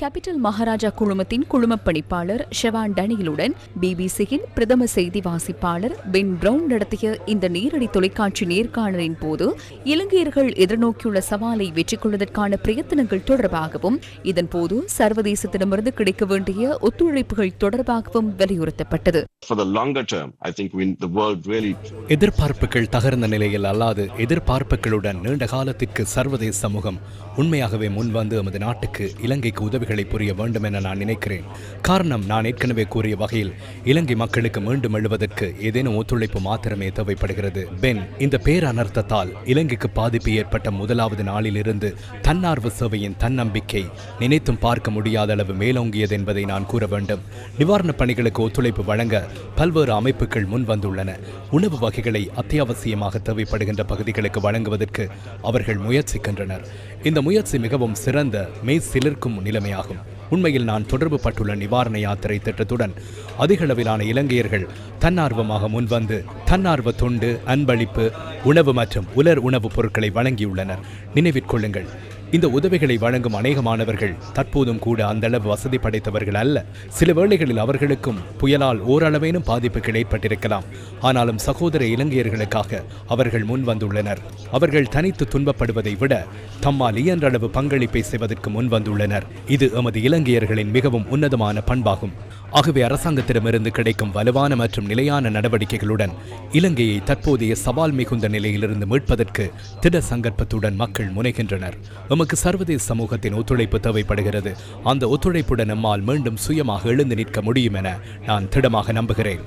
Capital Maharaja குழுமத்தின் குழுமப் பணிப்பாளர் ஷெவான் டனியலுடன் பிபிசியின் பிரதம செய்தி வாசிப்பாளர் பென் பிரவுன் நடத்திய இந்த நேரடி தொலைக்காட்சி நேர்காணலின் போது இலங்கையர்கள் எதிர்நோக்கியுள்ள சவாலை வெற்றி கொள்வதற்கான பிரயத்தனங்கள் தொடர்பாகவும் இதன்போது சர்வதேசத்திடமிருந்து கிடைக்க வேண்டிய ஒத்துழைப்புகள் தொடர்பாகவும் வலியுறுத்தப்பட்டது. For the longer term, I think we, the world really எதிர்பார்ப்புகள் தகர்ந்த நிலையில் அல்லாது எதிர்பார்ப்புகளுடன் நீண்ட காலத்திற்கு சர்வதேச சமூகம் உண்மையாகவே முன்வந்து எமது நாட்டுக்கு இலங்கைக்கு உதவிகளை புரிய வேண்டும் என நான் நினைக்கிறேன். காரணம் நான் ஏற்கனவே கூறிய வகையில் இலங்கை மக்களுக்கு மீண்டும் எழுவதற்கு ஏதேனும் ஒத்துழைப்பு மாத்திரமே தேவைப்படுகிறது. பென் இந்த பேரனர்த்தத்தால் இலங்கைக்கு பாதிப்பு ஏற்பட்ட முதலாவது நாளிலிருந்து தன்னார்வ சேவையின் தன்னம்பிக்கை நினைத்தும் பார்க்க முடியாத அளவு மேலோங்கியது என்பதை நான் கூற வேண்டும். நிவாரணப் பணிகளுக்கு ஒத்துழைப்பு வழங்க பல்வேறு அமைப்புகள் முன் வந்துள்ளன. உணவு வகைகளை அத்தியாவசியமாக தேவைப்படுகின்ற பகுதிகளுக்கு வழங்குவதற்கு அவர்கள் முயற்சிக்கின்றனர். இந்த முயற்சி மிகவும் சிறந்த மெய் சிலிர்க்கும் ஆகும். உண்மையில் நான் தொடர்பு பட்டுள்ள நிவாரண யாத்திரை திட்டத்துடன் அதிகளவிலான இலங்கையர்கள் தன்னார்வமாக முன்வந்து தன்னார்வ தொண்டு அன்பளிப்பு உணவு மற்றும் உலர் உணவுப் பொருட்களை வழங்கியுள்ளனர். நினைவிற்கொள்ளுங்கள் இந்த உதவிகளை வழங்கும் அநேக மாணவர்கள் தற்போதும் கூட அந்த அளவு வசதி படைத்தவர்கள் அல்ல. சில வேளைகளில் அவர்களுக்கும் புயலால் ஓரளவேனும் பாதிப்புகள் ஏற்பட்டிருக்கலாம். ஆனாலும் சகோதர இலங்கையர்களுக்காக அவர்கள் முன் வந்துள்ளனர். அவர்கள் தனித்து துன்பப்படுவதை விட தம்மால் இயன்றளவு பங்களிப்பை செய்வதற்கு முன் வந்துள்ளனர். இது எமது இலங்கையர்களின் மிகவும் உன்னதமான பண்பாகும். ஆகவே அரசாங்கத்திடமிருந்து கிடைக்கும் வலுவான மற்றும் நிலையான நடவடிக்கைகளுடன் இலங்கையை தற்போதைய சவால் மிகுந்த நிலையிலிருந்து மீட்பதற்கு திட சங்கற்பத்துடன் மக்கள் முனைகின்றனர். எமக்கு சர்வதேச சமூகத்தின் ஒத்துழைப்பு தேவைப்படுகிறது. அந்த ஒத்துழைப்புடன் நம்மால் மீண்டும் சுயமாக எழுந்து நிற்க முடியும் என நான் திடமாக நம்புகிறேன்.